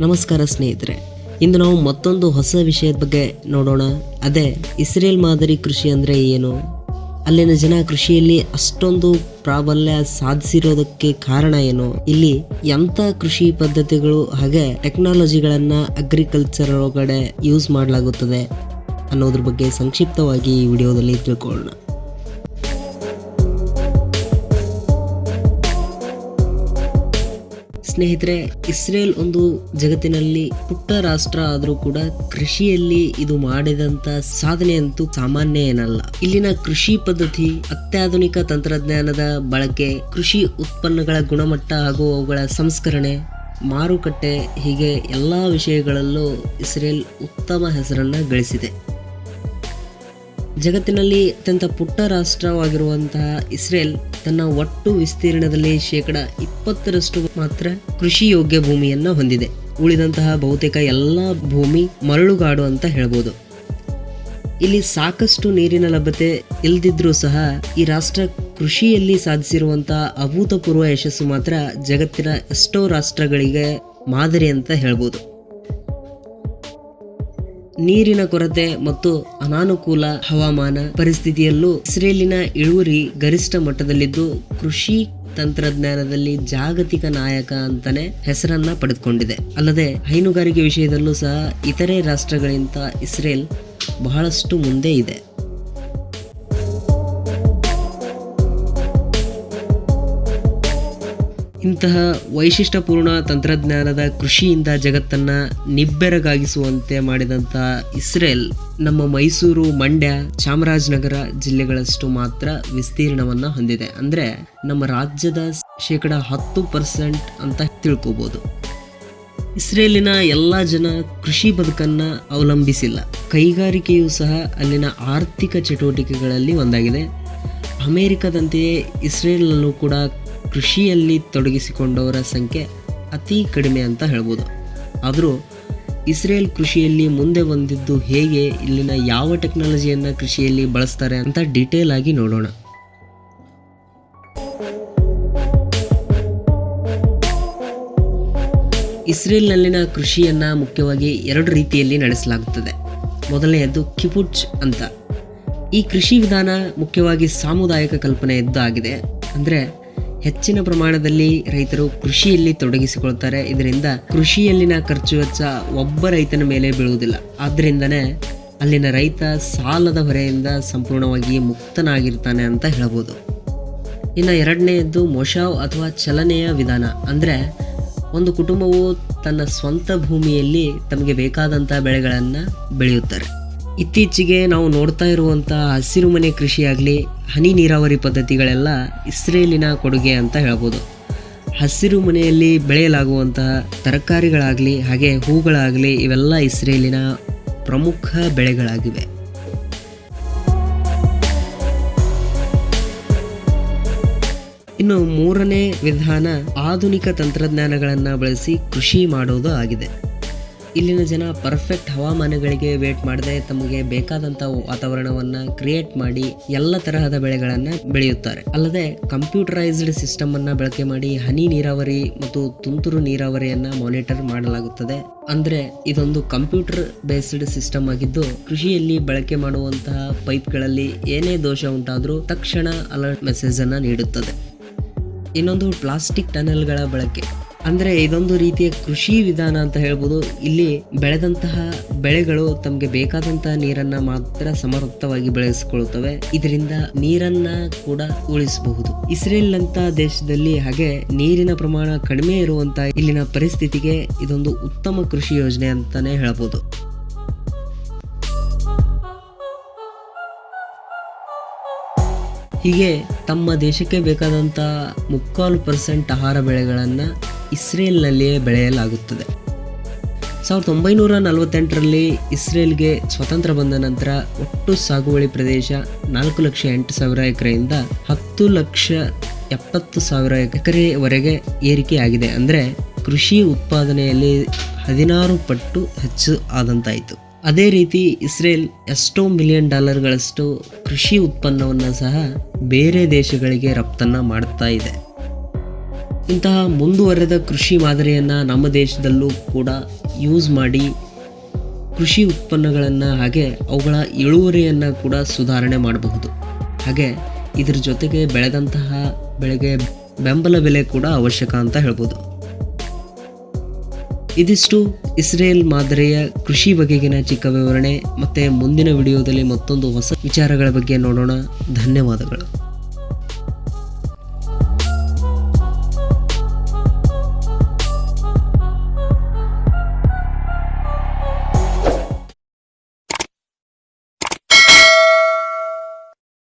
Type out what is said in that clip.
ನಮಸ್ಕಾರ ಸ್ನೇಹಿತರೆ, ಇಂದು ನಾವು ಮತ್ತೊಂದು ಹೊಸ ವಿಷಯದ ಬಗ್ಗೆ ನೋಡೋಣ. ಅದೇ, ಇಸ್ರೇಲ್ ಮಾದರಿ ಕೃಷಿ ಅಂದರೆ ಏನು? ಅಲ್ಲಿನ ಜನ ಕೃಷಿಯಲ್ಲಿ ಅಷ್ಟೊಂದು ಪ್ರಾಬಲ್ಯ ಸಾಧಿಸಿರೋದಕ್ಕೆ ಕಾರಣ ಏನು? ಇಲ್ಲಿ ಎಂಥ ಕೃಷಿ ಪದ್ಧತಿಗಳು ಹಾಗೆ ಟೆಕ್ನಾಲಜಿಗಳನ್ನು ಅಗ್ರಿಕಲ್ಚರ್ ಒಳಗಡೆ ಯೂಸ್ ಮಾಡಲಾಗುತ್ತದೆ? ಅನ್ನೋದ್ರ ಬಗ್ಗೆ ಸಂಕ್ಷಿಪ್ತವಾಗಿ ಈ ವಿಡಿಯೋದಲ್ಲಿ ತಿಳ್ಕೊಳ್ಳೋಣ. ಸ್ನೇಹಿತರೆ, ಇಸ್ರೇಲ್ ಒಂದು ಜಗತ್ತಿನಲ್ಲಿ ಪುಟ್ಟ ರಾಷ್ಟ್ರ ಆದರೂ ಕೂಡ ಕೃಷಿಯಲ್ಲಿ ಇದು ಮಾಡಿದಂತ ಸಾಧನೆ ಅಂತೂ ಸಾಮಾನ್ಯ ಏನಲ್ಲ. ಇಲ್ಲಿನ ಕೃಷಿ ಪದ್ಧತಿ, ಅತ್ಯಾಧುನಿಕ ತಂತ್ರಜ್ಞಾನದ ಬಳಕೆ, ಕೃಷಿ ಉತ್ಪನ್ನಗಳ ಗುಣಮಟ್ಟ ಹಾಗೂ ಅವುಗಳ ಸಂಸ್ಕರಣೆ, ಮಾರುಕಟ್ಟೆ ಹೀಗೆ ಎಲ್ಲ ವಿಷಯಗಳಲ್ಲೂ ಇಸ್ರೇಲ್ ಉತ್ತಮ ಹೆಸರನ್ನ ಗಳಿಸಿದೆ. ಜಗತ್ತಿನಲ್ಲಿ ಅತ್ಯಂತ ಪುಟ್ಟ ರಾಷ್ಟ್ರವಾಗಿರುವಂತಹ ಇಸ್ರೇಲ್ ತನ್ನ ಒಟ್ಟು ವಿಸ್ತೀರ್ಣದಲ್ಲಿ ಶೇಕಡ ಇಪ್ಪತ್ತರಷ್ಟು ಮಾತ್ರ ಕೃಷಿ ಯೋಗ್ಯ ಭೂಮಿಯನ್ನು ಹೊಂದಿದೆ. ಉಳಿದಂತಹ ಬಹುತೇಕ ಎಲ್ಲ ಭೂಮಿ ಮರಳುಗಾಡು ಅಂತ ಹೇಳ್ಬೋದು. ಇಲ್ಲಿ ಸಾಕಷ್ಟು ನೀರಿನ ಲಭ್ಯತೆ ಇಲ್ದಿದ್ರೂ ಸಹ ಈ ರಾಷ್ಟ್ರ ಕೃಷಿಯಲ್ಲಿ ಸಾಧಿಸಿರುವಂತಹ ಅಭೂತಪೂರ್ವ ಯಶಸ್ಸು ಮಾತ್ರ ಜಗತ್ತಿನ ಎಷ್ಟೋ ರಾಷ್ಟ್ರಗಳಿಗೆ ಮಾದರಿ ಅಂತ ಹೇಳ್ಬೋದು. ನೀರಿನ ಕೊರತೆ ಮತ್ತು ಅನಾನುಕೂಲ ಹವಾಮಾನ ಪರಿಸ್ಥಿತಿಯಲ್ಲೂ ಇಸ್ರೇಲಿನ ಇಳುವರಿ ಗರಿಷ್ಠ ಮಟ್ಟದಲ್ಲಿದ್ದು ಕೃಷಿ ತಂತ್ರಜ್ಞಾನದಲ್ಲಿ ಜಾಗತಿಕ ನಾಯಕ ಅಂತಾನೆ ಹೆಸರನ್ನ ಪಡೆದುಕೊಂಡಿದೆ. ಅಲ್ಲದೆ ಹೈನುಗಾರಿಕೆ ವಿಷಯದಲ್ಲೂ ಸಹ ಇತರೆ ರಾಷ್ಟ್ರಗಳಿಂದ ಇಸ್ರೇಲ್ ಬಹಳಷ್ಟು ಮುಂದೆ ಇದೆ. ಇಂತಹ ವೈಶಿಷ್ಟ್ಯಪೂರ್ಣ ತಂತ್ರಜ್ಞಾನದ ಕೃಷಿಯಿಂದ ಜಗತ್ತನ್ನ ನಿಬ್ಬೆರಗಾಗಿಸುವಂತೆ ಮಾಡಿದಂಥ ಇಸ್ರೇಲ್ ನಮ್ಮ ಮೈಸೂರು ಮಂಡ್ಯ ಚಾಮರಾಜನಗರ ಜಿಲ್ಲೆಗಳಷ್ಟು ಮಾತ್ರ ವಿಸ್ತೀರ್ಣವನ್ನ ಹೊಂದಿದೆ. ಅಂದ್ರೆ ನಮ್ಮ ರಾಜ್ಯದ ಶೇಕಡ ಹತ್ತು ಪರ್ಸೆಂಟ್ ಅಂತ ತಿಳ್ಕೊಬೋದು. ಇಸ್ರೇಲಿನ ಎಲ್ಲ ಜನ ಕೃಷಿ ಬದುಕನ್ನ ಅವಲಂಬಿಸಿಲ್ಲ. ಕೈಗಾರಿಕೆಯೂ ಸಹ ಅಲ್ಲಿನ ಆರ್ಥಿಕ ಚಟುವಟಿಕೆಗಳಲ್ಲಿ ಒಂದಾಗಿದೆ. ಅಮೇರಿಕಾದಂತೆಯೇ ಇಸ್ರೇಲ್ನಲ್ಲೂ ಕೂಡ ಕೃಷಿಯಲ್ಲಿ ತೊಡಗಿಸಿಕೊಂಡವರ ಸಂಖ್ಯೆ ಅತಿ ಕಡಿಮೆ ಅಂತ ಹೇಳ್ಬೋದು. ಆದರೂ ಇಸ್ರೇಲ್ ಕೃಷಿಯಲ್ಲಿ ಮುಂದೆ ಬಂದಿದ್ದು ಹೇಗೆ, ಇಲ್ಲಿನ ಯಾವ ಟೆಕ್ನಾಲಜಿಯನ್ನು ಕೃಷಿಯಲ್ಲಿ ಬಳಸ್ತಾರೆ ಅಂತ ಡೀಟೇಲ್ ಆಗಿ ನೋಡೋಣ. ಇಸ್ರೇಲ್ನಲ್ಲಿನ ಕೃಷಿಯನ್ನು ಮುಖ್ಯವಾಗಿ ಎರಡು ರೀತಿಯಲ್ಲಿ ನಡೆಸಲಾಗುತ್ತದೆ. ಮೊದಲನೆಯದು ಕಿಪುಚ್ ಅಂತ. ಈ ಕೃಷಿ ವಿಧಾನ ಮುಖ್ಯವಾಗಿ ಸಾಮುದಾಯಿಕ ಕಲ್ಪನೆ ಇದ್ದಾಗಿದೆ. ಅಂದರೆ ಹೆಚ್ಚಿನ ಪ್ರಮಾಣದಲ್ಲಿ ರೈತರು ಕೃಷಿಯಲ್ಲಿ ತೊಡಗಿಸಿಕೊಳ್ತಾರೆ. ಇದರಿಂದ ಕೃಷಿಯಲ್ಲಿನ ಖರ್ಚು ವೆಚ್ಚ ಒಬ್ಬ ರೈತನ ಮೇಲೆ ಬೀಳುವುದಿಲ್ಲ. ಆದ್ದರಿಂದನೇ ಅಲ್ಲಿನ ರೈತ ಸಾಲದ ಹೊರೆಯಿಂದ ಸಂಪೂರ್ಣವಾಗಿ ಮುಕ್ತನಾಗಿರ್ತಾನೆ ಅಂತ ಹೇಳಬಹುದು ಇನ್ನು ಎರಡನೆಯದ್ದು ಮೊಶಾವ್ ಅಥವಾ ಚಲನೆಯ ವಿಧಾನ. ಅಂದರೆ ಒಂದು ಕುಟುಂಬವು ತನ್ನ ಸ್ವಂತ ಭೂಮಿಯಲ್ಲಿ ತಮಗೆ ಬೇಕಾದಂಥ ಬೆಳೆಗಳನ್ನು ಬೆಳೆಯುತ್ತಾರೆ. ಇತ್ತೀಚೆಗೆ ನಾವು ನೋಡ್ತಾ ಇರುವಂಥ ಹಸಿರುಮನೆ ಕೃಷಿಯಾಗಲಿ, ಹನಿ ನೀರಾವರಿ ಪದ್ಧತಿಗಳೆಲ್ಲ ಇಸ್ರೇಲಿನ ಕೊಡುಗೆ ಅಂತ ಹೇಳ್ಬೋದು. ಹಸಿರು ಮನೆಯಲ್ಲಿ ಬೆಳೆಯಲಾಗುವಂತಹ ತರಕಾರಿಗಳಾಗಲಿ, ಹಾಗೆ ಹೂಗಳಾಗಲಿ, ಇವೆಲ್ಲ ಇಸ್ರೇಲಿನ ಪ್ರಮುಖ ಬೆಳೆಗಳಾಗಿವೆ. ಇನ್ನು ಮೂರನೇ ವಿಧಾನ ಆಧುನಿಕ ತಂತ್ರಜ್ಞಾನಗಳನ್ನು ಬಳಸಿ ಕೃಷಿ ಮಾಡೋದು ಆಗಿದೆ. ಇಲ್ಲಿನ ಜನ ಪರ್ಫೆಕ್ಟ್ ಹವಾಮಾನಗಳಿಗೆ ವೇಟ್ ಮಾಡದೆ ತಮಗೆ ಬೇಕಾದಂಥ ವಾತಾವರಣವನ್ನ ಕ್ರಿಯೇಟ್ ಮಾಡಿ ಎಲ್ಲ ತರಹದ ಬೆಳೆಗಳನ್ನು ಬೆಳೆಯುತ್ತಾರೆ. ಅಲ್ಲದೆ ಕಂಪ್ಯೂಟರೈಸ್ಡ್ ಸಿಸ್ಟಮ್ ಅನ್ನ ಬಳಕೆ ಮಾಡಿ ಹನಿ ನೀರಾವರಿ ಮತ್ತು ತುಂತುರು ನೀರಾವರಿಯನ್ನ ಮಾನಿಟರ್ ಮಾಡಲಾಗುತ್ತದೆ. ಅಂದ್ರೆ ಇದೊಂದು ಕಂಪ್ಯೂಟರ್ ಬೇಸ್ಡ್ ಸಿಸ್ಟಮ್ ಆಗಿದ್ದು ಕೃಷಿಯಲ್ಲಿ ಬಳಕೆ ಮಾಡುವಂತಹ ಪೈಪ್ಗಳಲ್ಲಿ ಏನೇ ದೋಷ ಉಂಟಾದರೂ ತಕ್ಷಣ ಅಲರ್ಟ್ ಮೆಸೇಜ್ ಅನ್ನ ನೀಡುತ್ತದೆ. ಇನ್ನೊಂದು ಪ್ಲಾಸ್ಟಿಕ್ ಟನಲ್ಗಳ ಬಳಕೆ. ಅಂದ್ರೆ ಇದೊಂದು ರೀತಿಯ ಕೃಷಿ ವಿಧಾನ ಅಂತ ಹೇಳ್ಬೋದು. ಇಲ್ಲಿ ಬೆಳೆದಂತಹ ಬೆಳೆಗಳು ತಮಗೆ ಬೇಕಾದಂತಹ ನೀರನ್ನ ಮಾತ್ರ ಸಮರ್ಥವಾಗಿ ಬೆಳೆಸಿಕೊಳ್ಳುತ್ತವೆ ಇದರಿಂದ ನೀರನ್ನ ಕೂಡ ಉಳಿಸಬಹುದು. ಇಸ್ರೇಲ್ ಅಂತ ದೇಶದಲ್ಲಿ ಹಾಗೆ ನೀರಿನ ಪ್ರಮಾಣ ಕಡಿಮೆ ಇರುವಂತಹ ಇಲ್ಲಿನ ಪರಿಸ್ಥಿತಿಗೆ ಇದೊಂದು ಉತ್ತಮ ಕೃಷಿ ಯೋಜನೆ ಅಂತಾನೆ ಹೇಳ್ಬೋದು. ಹೀಗೆ ತಮ್ಮ ದೇಶಕ್ಕೆ ಬೇಕಾದಂಥ ಮುಕ್ಕಾಲು ಪರ್ಸೆಂಟ್ ಆಹಾರ ಬೆಳೆಗಳನ್ನು ಇಸ್ರೇಲ್ನಲ್ಲಿಯೇ ಬೆಳೆಯಲಾಗುತ್ತದೆ. ಸಾವಿರದ ಒಂಬೈನೂರ ನಲವತ್ತೆಂಟರಲ್ಲಿ ಇಸ್ರೇಲ್ಗೆ ಸ್ವತಂತ್ರ ಬಂದ ನಂತರ ಒಟ್ಟು ಸಾಗುವಳಿ ಪ್ರದೇಶ ನಾಲ್ಕು ಲಕ್ಷ ಎಂಟು ಸಾವಿರ ಎಕರೆಯಿಂದ ಹತ್ತು ಲಕ್ಷ ಎಪ್ಪತ್ತು ಸಾವಿರ ಎಕರೆವರೆಗೆ ಏರಿಕೆಯಾಗಿದೆ. ಅಂದರೆ ಕೃಷಿ ಉತ್ಪಾದನೆಯಲ್ಲಿ ಹದಿನಾರು ಪಟ್ಟು ಹೆಚ್ಚು ಆದಂತಾಯಿತು. ಅದೇ ರೀತಿ ಇಸ್ರೇಲ್ ಎಷ್ಟೋ ಮಿಲಿಯನ್ ಡಾಲರ್ಗಳಷ್ಟು ಕೃಷಿ ಉತ್ಪನ್ನವನ್ನು ಸಹ ಬೇರೆ ದೇಶಗಳಿಗೆ ರಫ್ತನ್ನು ಮಾಡ್ತಾ ಇದೆ. ಇಂತಹ ಮುಂದುವರೆದ ಕೃಷಿ ಮಾದರಿಯನ್ನು ನಮ್ಮ ದೇಶದಲ್ಲೂ ಕೂಡ ಯೂಸ್ ಮಾಡಿ ಕೃಷಿ ಉತ್ಪನ್ನಗಳನ್ನು ಹಾಗೆ ಅವುಗಳ ಇಳುವರಿಯನ್ನು ಕೂಡ ಸುಧಾರಣೆ ಮಾಡಬಹುದು. ಹಾಗೆ ಇದ್ರ ಜೊತೆಗೆ ಬೆಳೆದಂತಹ ಬೆಳೆಗೆ ಬೆಂಬಲ ಬೆಲೆ ಕೂಡ ಅವಶ್ಯಕ ಅಂತ ಹೇಳ್ಬೋದು. ಇದಿಷ್ಟು ಇಸ್ರೇಲ್ ಮಾದರಿಯ ಕೃಷಿ ಬಗೆಗಿನ ಚಿಕ್ಕ ವಿವರಣೆ. ಮತ್ತು ಮುಂದಿನ ವಿಡಿಯೋದಲ್ಲಿ ಮತ್ತೊಂದು ಹೊಸ ವಿಚಾರಗಳ ಬಗ್ಗೆ ನೋಡೋಣ. ಧನ್ಯವಾದಗಳು.